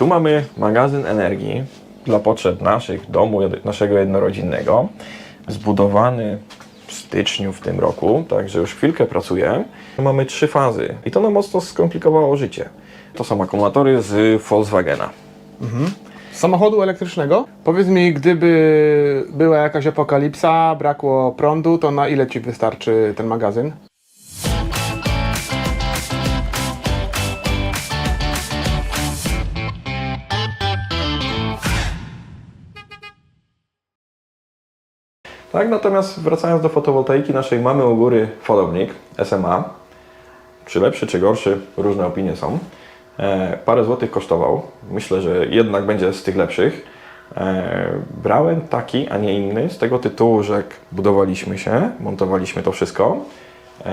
Tu mamy magazyn energii dla potrzeb naszych, domu, naszego jednorodzinnego, zbudowany w styczniu w tym roku, także już chwilkę pracuje. Mamy trzy fazy i to nam mocno skomplikowało życie. To są akumulatory z Volkswagena. Samochodu elektrycznego? Powiedz mi, gdyby była jakaś apokalipsa, brakło prądu, to na ile ci wystarczy ten magazyn? Tak, natomiast wracając do fotowoltaiki naszej, mamy u góry falownik SMA. Czy lepszy, czy gorszy, różne opinie są. E, parę złotych kosztował. Myślę, że jednak będzie z tych lepszych. E, brałem taki, a nie inny, z tego tytułu, że jak budowaliśmy się, montowaliśmy to wszystko, e,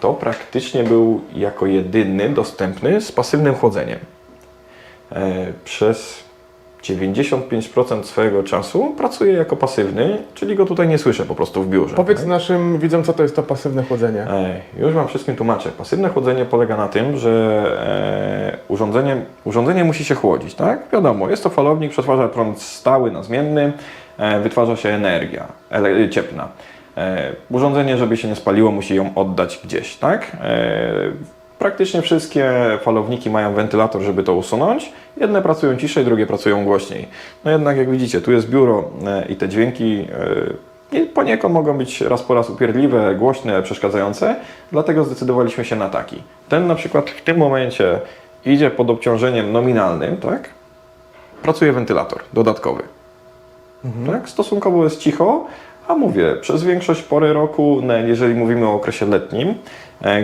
to praktycznie był jako jedyny dostępny z pasywnym chłodzeniem. Przez 95% swojego czasu pracuję jako pasywny, czyli go tutaj nie słyszę po prostu w biurze. Powiedz tak? naszym widzom, co to jest to pasywne chłodzenie. Już Wam wszystkim tłumaczę. Pasywne chłodzenie polega na tym, że e, urządzenie, urządzenie musi się chłodzić, tak? Wiadomo, jest to falownik, przetwarza prąd stały na zmienny, e, wytwarza się energia ele, cieplna. E, urządzenie, żeby się nie spaliło, musi ją oddać gdzieś, tak? E, praktycznie wszystkie falowniki mają wentylator, żeby to usunąć. Jedne pracują ciszej, drugie pracują głośniej. No jednak, jak widzicie, tu jest biuro e, i te dźwięki e, i poniekąd mogą być raz po raz upierdliwe, głośne, przeszkadzające, dlatego zdecydowaliśmy się na taki. Ten na przykład w tym momencie idzie pod obciążeniem nominalnym, tak? Pracuje wentylator dodatkowy. Tak? Stosunkowo jest cicho, a mówię, przez większość pory roku, jeżeli mówimy o okresie letnim,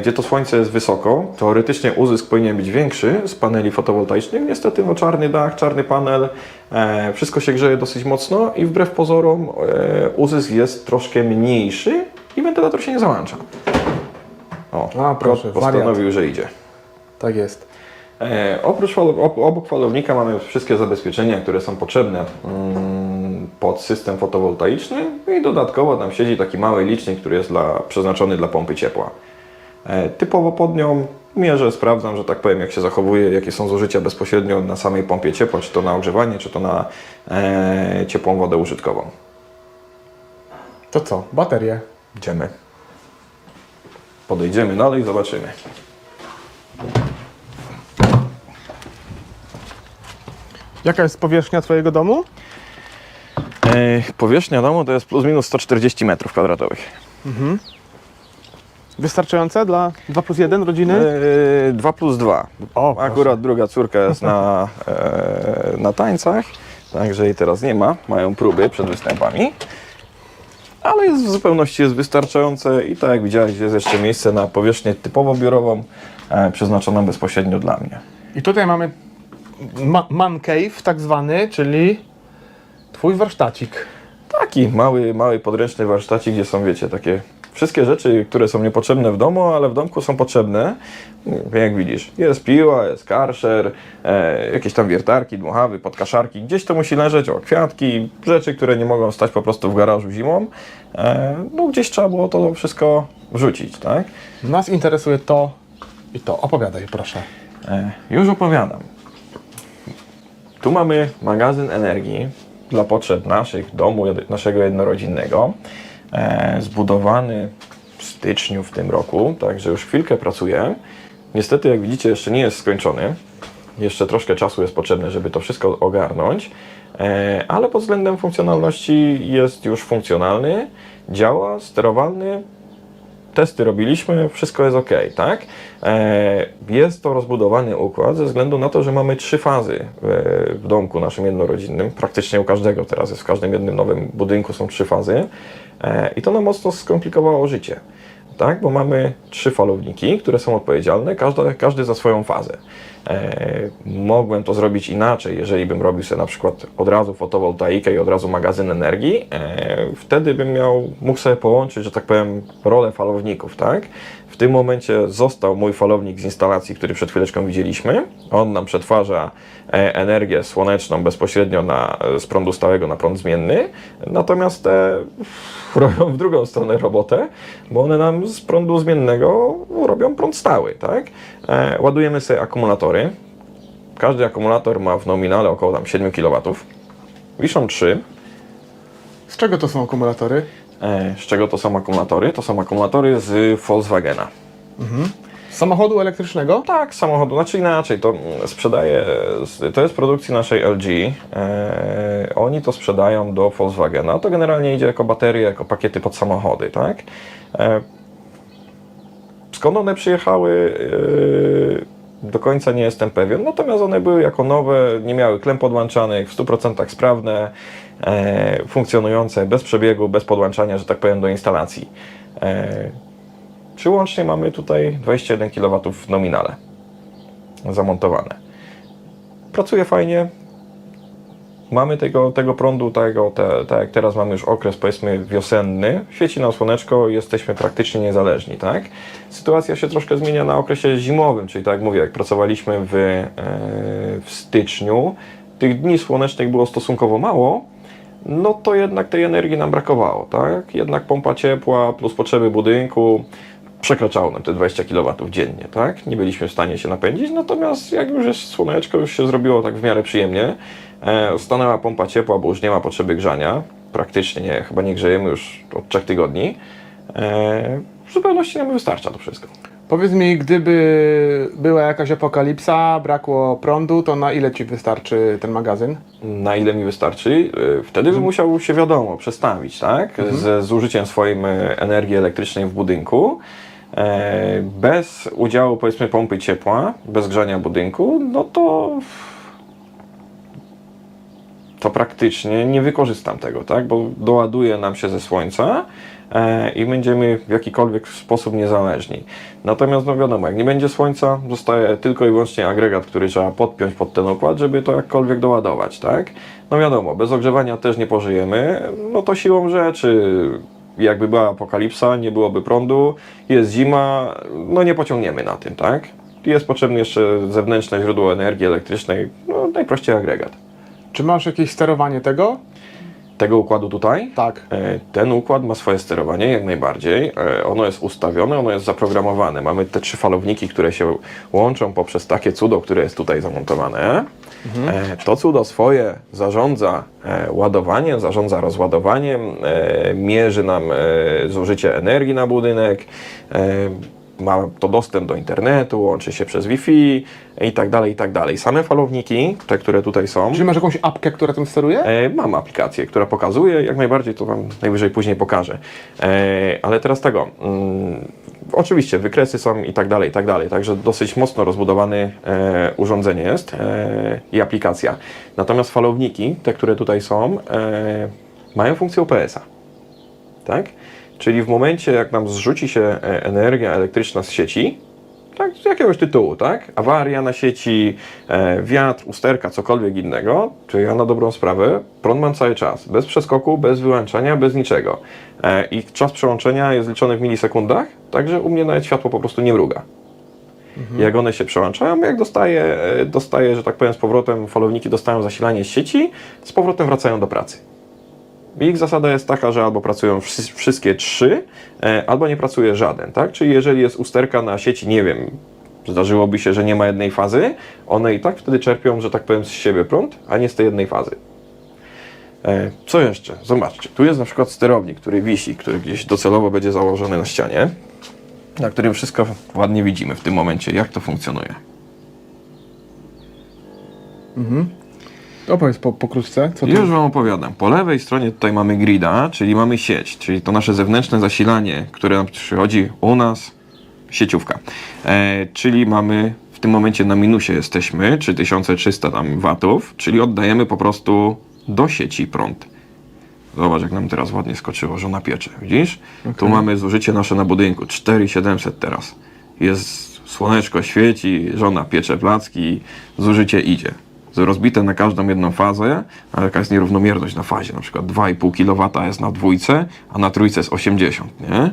gdzie to słońce jest wysoko, teoretycznie uzysk powinien być większy z paneli fotowoltaicznych. Niestety no, czarny dach, czarny panel, e, wszystko się grzeje dosyć mocno i wbrew pozorom e, uzysk jest troszkę mniejszy i wentylator się nie załącza. O, A, proszę, postanowił, że idzie. Tak jest. E, oprócz falo, ob, obok falownika mamy wszystkie zabezpieczenia, które są potrzebne mm, pod system fotowoltaiczny i dodatkowo tam siedzi taki mały licznik, który jest dla, przeznaczony dla pompy ciepła. E, typowo pod nią mierzę, sprawdzam, że tak powiem, jak się zachowuje, jakie są zużycia bezpośrednio na samej pompie ciepła, czy to na ogrzewanie, czy to na e, ciepłą wodę użytkową. To co? Baterie. Idziemy. Podejdziemy dalej, zobaczymy. Jaka jest powierzchnia Twojego domu? E, powierzchnia domu to jest plus minus 140 metrów kwadratowych. Wystarczające dla 2 plus 1 rodziny? 2 plus 2. O, proszę. Akurat druga córka jest na, e, na tańcach, także jej teraz nie ma. Mają próby przed występami. Ale jest w zupełności jest wystarczające i tak jak widziałeś, jest jeszcze miejsce na powierzchnię typowo biurową, e, przeznaczoną bezpośrednio dla mnie. I tutaj mamy ma man cave tak zwany, czyli Twój warsztacik. Taki mały, mały podręczny warsztacik, gdzie są, wiecie, takie wszystkie rzeczy, które są niepotrzebne w domu, ale w domku są potrzebne. Jak widzisz, jest piła, jest karszer, e, jakieś tam wiertarki, dmuchawy, podkaszarki. Gdzieś to musi leżeć, o, kwiatki, rzeczy, które nie mogą stać po prostu w garażu zimą. E, no gdzieś trzeba było to wszystko wrzucić, tak? Nas interesuje to i to. Opowiadaj, proszę. E, już opowiadam. Tu mamy magazyn energii dla potrzeb naszych, domu, naszego jednorodzinnego, zbudowany w styczniu w tym roku, także już chwilkę pracuje. Niestety, jak widzicie, jeszcze nie jest skończony. Jeszcze troszkę czasu jest potrzebne, żeby to wszystko ogarnąć, e, ale pod względem funkcjonalności jest już funkcjonalny, działa, sterowalny, testy robiliśmy, wszystko jest ok, tak? E, Jest to rozbudowany układ ze względu na to, że mamy trzy fazy w domku naszym jednorodzinnym. Praktycznie u każdego teraz jest, w każdym jednym nowym budynku są trzy fazy. E, I to nam mocno skomplikowało życie. Tak, bo mamy trzy falowniki, które są odpowiedzialne, każdy, każdy za swoją fazę. E, mogłem to zrobić inaczej, jeżeli bym robił sobie na przykład od razu fotowoltaikę i od razu magazyn energii, e, wtedy bym miał, mógł sobie połączyć, że tak powiem, rolę falowników, tak? W tym momencie został mój falownik z instalacji, który przed chwileczką widzieliśmy. On nam przetwarza e, energię słoneczną bezpośrednio na, z prądu stałego na prąd zmienny, natomiast te robią w drugą stronę robotę, bo one nam z prądu zmiennego robią prąd stały, tak? E, ładujemy sobie akumulatory. Każdy akumulator ma w nominale około tam 7 kW. Wiszą trzy. Z czego to są akumulatory? E, Z czego to są akumulatory? To są akumulatory z Volkswagena. Z samochodu elektrycznego? Tak, samochodu, znaczy inaczej, to sprzedaje, to jest produkcji naszej LG. E, oni to sprzedają do Volkswagena. To generalnie idzie jako baterie, jako pakiety pod samochody, tak? E, skąd one przyjechały? E, do końca nie jestem pewien, natomiast one były jako nowe, nie miały klem podłączanych, w 100% sprawne, e, funkcjonujące, bez przebiegu, bez podłączania, że tak powiem, do instalacji. E, czy łącznie mamy tutaj 21 kW w nominale zamontowane. Pracuje fajnie. Mamy tego, tego prądu, tego, te, tak jak teraz mamy już okres powiedzmy wiosenny, świeci nam słoneczko, jesteśmy praktycznie niezależni, tak? Sytuacja się troszkę zmienia na okresie zimowym, czyli tak jak mówię, jak pracowaliśmy w, e, w styczniu, tych dni słonecznych było stosunkowo mało, no to jednak tej energii nam brakowało, tak? Jednak pompa ciepła plus potrzeby budynku przekraczało nam te 20 kW dziennie, tak? Nie byliśmy w stanie się napędzić, natomiast jak już jest słoneczko, już się zrobiło tak w miarę przyjemnie, e, stanęła pompa ciepła, bo już nie ma potrzeby grzania, praktycznie nie, chyba nie grzejemy już od 3 tygodni, e, w zupełności nam wystarcza to wszystko. Powiedz mi, gdyby była jakaś apokalipsa, brakło prądu, to na ile ci wystarczy ten magazyn? na ile mi wystarczy. Y, Wtedy bym musiał się wiadomo przestawić, tak? Ze zużyciem swoim energii elektrycznej w budynku. E, Bez udziału powiedzmy pompy ciepła, bez grzania budynku, no to to praktycznie nie wykorzystam tego, tak? Bo doładuje nam się ze słońca e, i będziemy w jakikolwiek sposób niezależni. Natomiast no wiadomo, jak nie będzie słońca, zostaje tylko i wyłącznie agregat, który trzeba podpiąć pod ten układ, żeby to jakkolwiek doładować, tak? No wiadomo, bez ogrzewania też nie pożyjemy, no to siłą rzeczy jakby była apokalipsa, nie byłoby prądu, jest zima, no nie pociągniemy na tym, tak? Jest potrzebne jeszcze zewnętrzne źródło energii elektrycznej, no najprościej agregat. Czy masz jakieś sterowanie tego? Tego układu tutaj? Tak. E, Ten układ ma swoje sterowanie jak najbardziej. E, Ono jest ustawione, ono jest zaprogramowane. Mamy te trzy falowniki, które się łączą poprzez takie cudo, które jest tutaj zamontowane. E, To cudo swoje zarządza ładowaniem, zarządza rozładowaniem, mierzy nam zużycie energii na budynek, ma to dostęp do internetu, łączy się przez Wi-Fi i tak dalej, i tak dalej. Same falowniki, te, które tutaj są, Czy masz jakąś apkę, która tym steruje? E, Mam aplikację, która pokazuje, jak najbardziej to Wam najwyżej później pokażę. E, Ale teraz tego. mm, Oczywiście wykresy są i tak dalej, i tak dalej. Także dosyć mocno rozbudowany e, urządzenie jest e, i aplikacja. Natomiast falowniki, te, które tutaj są, e, mają funkcję OPS-a. Tak? Czyli w momencie, jak nam zrzuci się e, energia elektryczna z sieci, tak, z jakiegoś tytułu, tak? Awaria na sieci, e, wiatr, usterka, cokolwiek innego, to ja na dobrą sprawę prąd mam cały czas, bez przeskoku, bez wyłączania, bez niczego. E, I czas przełączenia jest liczony w milisekundach, także u mnie nawet światło po prostu nie mruga. Jak one się przełączają, jak dostaję, dostaję, że tak powiem, z powrotem falowniki dostają zasilanie z sieci, z powrotem wracają do pracy. Ich zasada jest taka, że albo pracują wszy- wszystkie trzy, e, albo nie pracuje żaden, tak? Czyli jeżeli jest usterka na sieci, nie wiem, zdarzyłoby się, że nie ma jednej fazy, one i tak wtedy czerpią, że tak powiem, z siebie prąd, a nie z tej jednej fazy. E, Co jeszcze? Zobaczcie, tu jest na przykład sterownik, który wisi, który gdzieś docelowo będzie założony na ścianie, na którym wszystko ładnie widzimy w tym momencie, jak to funkcjonuje. Opowiedz po, pokrótce. Co Już Wam opowiadam. Po lewej stronie tutaj mamy grida, czyli mamy sieć, czyli to nasze zewnętrzne zasilanie, które nam przychodzi u nas, sieciówka. E, czyli mamy w tym momencie na minusie jesteśmy, 3300 tam watów, czyli oddajemy po prostu do sieci prąd. Zobacz, jak nam teraz ładnie skoczyło, żona piecze. Widzisz? Tu mamy zużycie nasze na budynku, 4700 teraz. Jest słoneczko świeci, żona piecze placki, zużycie idzie. Rozbite na każdą jedną fazę, ale jaka jest nierównomierność na fazie. Na przykład 2,5 kW jest na dwójce, a na trójce jest 80, nie?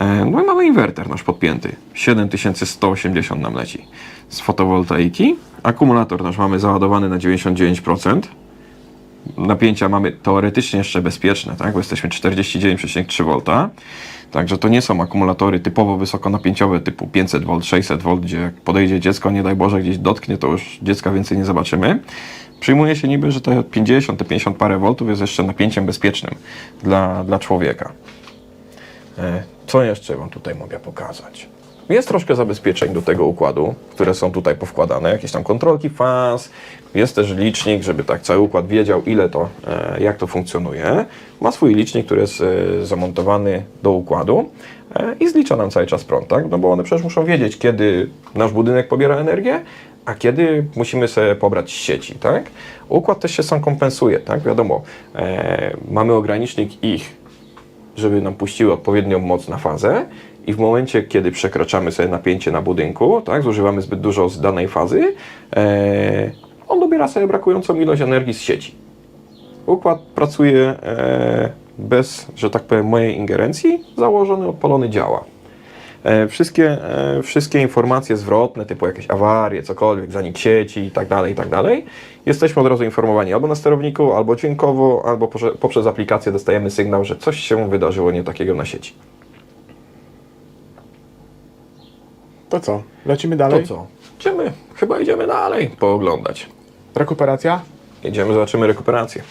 E, No i mamy inwerter nasz podpięty. 7180 nam leci z fotowoltaiki. Akumulator nasz mamy załadowany na 99%. Napięcia mamy teoretycznie jeszcze bezpieczne, tak? bo jesteśmy 49,3 V. Także to nie są akumulatory typowo wysokonapięciowe typu 500 V, 600 V, gdzie jak podejdzie dziecko, nie daj Boże, gdzieś dotknie, to już dziecka więcej nie zobaczymy. Przyjmuje się niby, że te 50, te 50 parę voltów jest jeszcze napięciem bezpiecznym dla, dla człowieka. E, Co jeszcze Wam tutaj mogę pokazać? Jest troszkę zabezpieczeń do tego układu, które są tutaj powkładane, jakieś tam kontrolki faz, jest też licznik, żeby tak cały układ wiedział, ile to, e, jak to funkcjonuje. Ma swój licznik, który jest e, zamontowany do układu e, i zlicza nam cały czas prąd, tak? No bo one przecież muszą wiedzieć, kiedy nasz budynek pobiera energię, a kiedy musimy sobie pobrać z sieci, tak? Układ też się sam kompensuje, tak? Wiadomo, mamy ogranicznik ich żeby nam puściły odpowiednią moc na fazę i w momencie, kiedy przekraczamy sobie napięcie na budynku, tak, zużywamy zbyt dużo z danej fazy, e, on dobiera sobie brakującą ilość energii z sieci. Układ pracuje e, bez, że tak powiem, mojej ingerencji, założony, odpalony działa. E, wszystkie, e, wszystkie informacje zwrotne, typu jakieś awarie, cokolwiek, zanik sieci i tak dalej, i tak dalej, jesteśmy od razu informowani albo na sterowniku, albo dźwiękowo, albo poprze- poprzez aplikację dostajemy sygnał, że coś się wydarzyło nie takiego na sieci. To co? Lecimy dalej? To co? Idziemy, chyba idziemy dalej pooglądać. Rekuperacja? Idziemy, zobaczymy rekuperację.